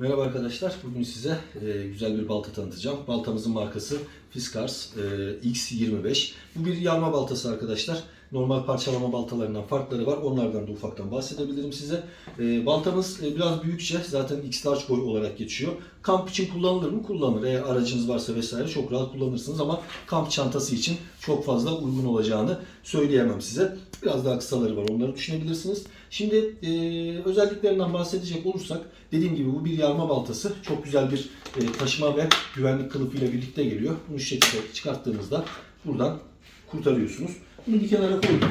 Merhaba arkadaşlar. Bugün size e, güzel bir balta tanıtacağım. Baltamızın markası Fiskars e, X25. Bu bir yarma baltası arkadaşlar. Normal parçalama baltalarından farkları var. Onlardan da ufaktan bahsedebilirim size. E, baltamız e, biraz büyükçe. Zaten X-Large boy olarak geçiyor. Kamp için kullanılır mı? Kullanılır. Eğer aracınız varsa vesaire çok rahat kullanırsınız ama kamp çantası için çok fazla uygun olacağını söyleyemem size. Biraz daha kısaları var. Onları düşünebilirsiniz. Şimdi e, özelliklerinden bahsedecek olursak dediğim gibi bu bir yarma baltası. Çok güzel bir e, taşıma ve güvenlik kılıfıyla birlikte geliyor. Bunu şu şekilde çıkarttığınızda buradan kurtarıyorsunuz. Bunu bir kenara koydum.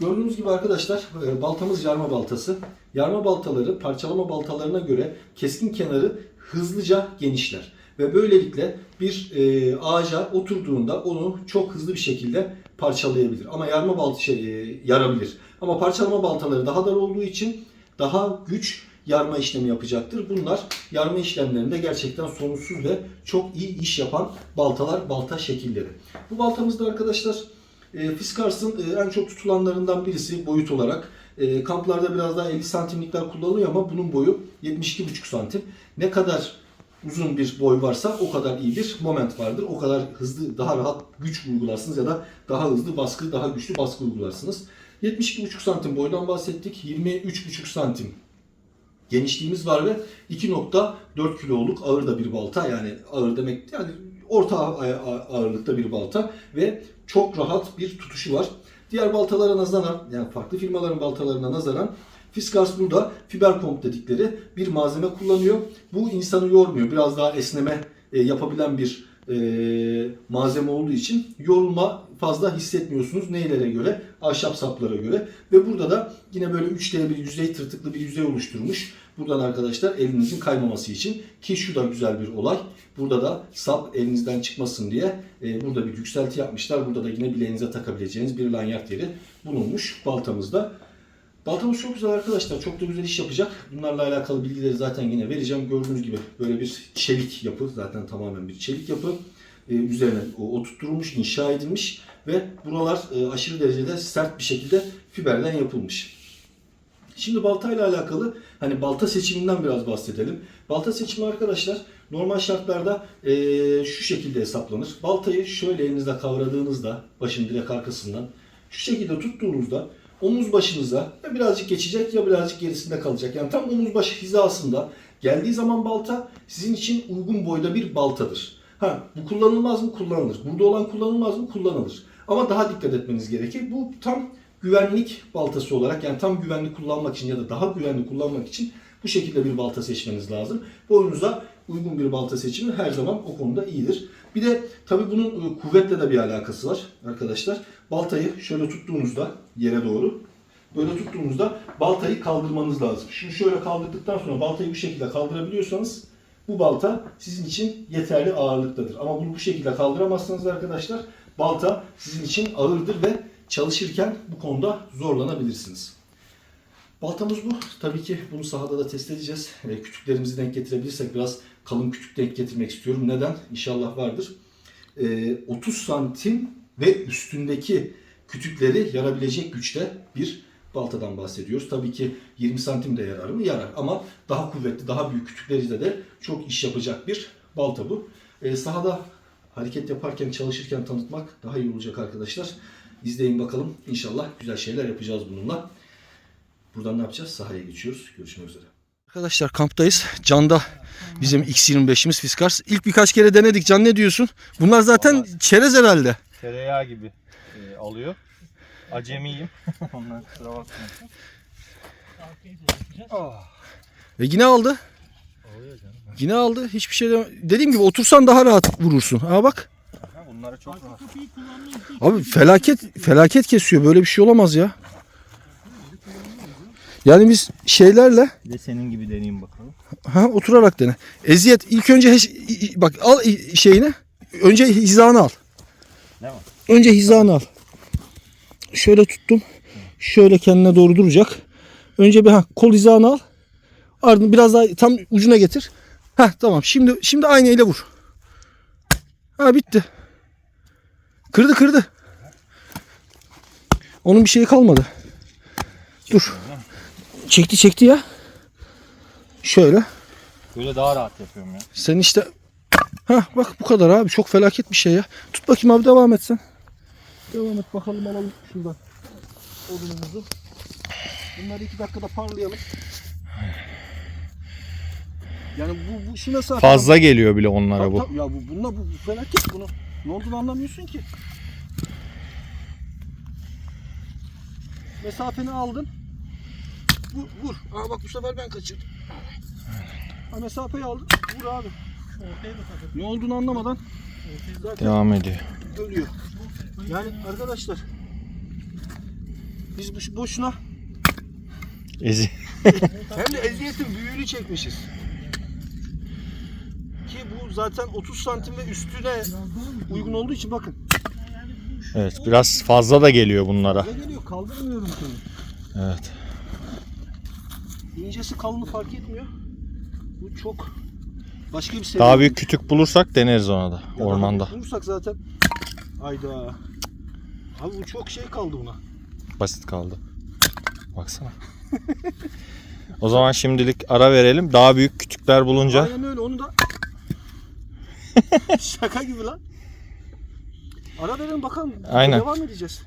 Gördüğünüz gibi arkadaşlar e, baltamız yarma baltası. Yarma baltaları parçalama baltalarına göre keskin kenarı hızlıca genişler. Ve böylelikle bir e, ağaca oturduğunda onu çok hızlı bir şekilde parçalayabilir. Ama yarma balta şey, e, yarabilir. Ama parçalama baltaları daha dar olduğu için daha güç yarma işlemi yapacaktır. Bunlar yarma işlemlerinde gerçekten sorunsuz ve çok iyi iş yapan baltalar, balta şekilleri. Bu baltamızda arkadaşlar Fiskars'ın e, en çok tutulanlarından birisi boyut olarak. E, kamplarda biraz daha 50 santimlikler kullanılıyor ama bunun boyu 72,5 santim. Ne kadar uzun bir boy varsa o kadar iyi bir moment vardır. O kadar hızlı, daha rahat güç uygularsınız ya da daha hızlı baskı, daha güçlü baskı uygularsınız. 72,5 santim boydan bahsettik. 23,5 santim genişliğimiz var ve 2.4 kiloluk ağır da bir balta. Yani ağır demek yani orta ağırlıkta bir balta ve çok rahat bir tutuşu var. Diğer baltalara nazaran yani farklı firmaların baltalarına nazaran Fiskars burada fiber pump dedikleri bir malzeme kullanıyor. Bu insanı yormuyor. Biraz daha esneme e, yapabilen bir e, malzeme olduğu için yorulma fazla hissetmiyorsunuz. Neylere göre? Ahşap saplara göre. Ve burada da yine böyle 3D bir yüzey, tırtıklı bir yüzey oluşturmuş. Buradan arkadaşlar elinizin kaymaması için. Ki şu da güzel bir olay. Burada da sap elinizden çıkmasın diye e, burada bir yükselti yapmışlar. Burada da yine bileğinize takabileceğiniz bir lanyard yeri bulunmuş baltamızda. Baltamız çok güzel arkadaşlar. Çok da güzel iş yapacak. Bunlarla alakalı bilgileri zaten yine vereceğim. Gördüğünüz gibi böyle bir çelik yapı. Zaten tamamen bir çelik yapı. Ee, üzerine oturtulmuş, inşa edilmiş ve buralar e, aşırı derecede sert bir şekilde fiberden yapılmış. Şimdi baltayla alakalı hani balta seçiminden biraz bahsedelim. Balta seçimi arkadaşlar normal şartlarda e, şu şekilde hesaplanır. Baltayı şöyle elinizde kavradığınızda başın direkt arkasından şu şekilde tuttuğunuzda omuz başınıza ya birazcık geçecek ya birazcık gerisinde kalacak. Yani tam omuz başı hizasında geldiği zaman balta sizin için uygun boyda bir baltadır. Ha bu kullanılmaz mı? Kullanılır. Burada olan kullanılmaz mı? Kullanılır. Ama daha dikkat etmeniz gerekir. Bu tam güvenlik baltası olarak yani tam güvenli kullanmak için ya da daha güvenli kullanmak için bu şekilde bir balta seçmeniz lazım. Boyunuza uygun bir balta seçimi her zaman o konuda iyidir. Bir de tabi bunun e, kuvvetle de bir alakası var arkadaşlar. Baltayı şöyle tuttuğunuzda yere doğru böyle tuttuğunuzda baltayı kaldırmanız lazım. Şimdi şöyle kaldırdıktan sonra baltayı bu şekilde kaldırabiliyorsanız bu balta sizin için yeterli ağırlıktadır. Ama bunu bu şekilde kaldıramazsanız arkadaşlar balta sizin için ağırdır ve çalışırken bu konuda zorlanabilirsiniz. Baltamız bu. Tabii ki bunu sahada da test edeceğiz. E, kütüklerimizi denk getirebilirsek biraz kalın kütük denk getirmek istiyorum. Neden? İnşallah vardır. E, 30 santim ve üstündeki kütükleri yarabilecek güçte bir baltadan bahsediyoruz. Tabii ki 20 santim de yarar mı? Yarar. Ama daha kuvvetli, daha büyük kütükleriyle de çok iş yapacak bir balta bu. E, sahada hareket yaparken, çalışırken tanıtmak daha iyi olacak arkadaşlar. İzleyin bakalım. İnşallah güzel şeyler yapacağız bununla. Buradan ne yapacağız? Sahaya geçiyoruz. Görüşmek üzere. Arkadaşlar kamptayız. Can'da bizim X25'imiz Fiskars. İlk birkaç kere denedik. Can ne diyorsun? Bunlar zaten çerez herhalde. Tereyağı gibi e, alıyor. Acemiyim. Ondan kusura bakmayın. Ah. Ve yine aldı. Yine aldı. Hiçbir şey deme- Dediğim gibi otursan daha rahat vurursun. Ha bak. Bunları çok rahat. Abi felaket felaket kesiyor. Böyle bir şey olamaz ya. Yani biz şeylerle Bir de senin gibi deneyeyim bakalım. ha oturarak dene. Eziyet ilk önce heş- bak al şeyini. Önce hizanı al. Değil mi? Önce hizanı al. Şöyle tuttum. Şöyle kendine doğru duracak. Önce bir ha, kol hizanı al. Ardından biraz daha tam ucuna getir. Ha tamam. Şimdi şimdi aynı ile vur. Ha bitti. Kırdı kırdı. Onun bir şeyi kalmadı. Dur. Çekti çekti ya. Şöyle. Böyle daha rahat yapıyorum ya. Sen işte Hah bak bu kadar abi çok felaket bir şey ya. Tut bakayım abi devam et sen. Devam et bakalım alalım şuradan odunumuzu. Bunları iki dakikada parlayalım. Yani bu, bu şu mesafe. Fazla geliyor bile onlara Tabii, bu. tabii. Ya bu bununla bu, bu felaket bunu. Ne olduğunu anlamıyorsun ki. Mesafeni aldın. Vur, vur. Aa bak bu sefer ben kaçırdım. Ha, mesafeyi aldın. Vur abi. Ne olduğunu anlamadan zaten Devam ediyor. ölüyor. Yani arkadaşlar biz boşuna Ezi. hem de eziyetin büyüğünü çekmişiz. Zaten 30 santim ve üstüne uygun olduğu için bakın. Evet biraz fazla da geliyor bunlara. Ne geliyor kaldırmıyorum seni. Evet. İncesi kalını fark etmiyor. Bu çok başka bir seviye. Daha büyük kütük bulursak deneriz ona da Ya ormanda. Bulursak zaten. Ayda. Abi bu çok şey kaldı buna. Basit kaldı. Baksana. o zaman şimdilik ara verelim. Daha büyük kütükler bulunca Aynen öyle onu da. Şaka gibi lan. Ara verelim bakalım. Aynen. Devam edeceğiz.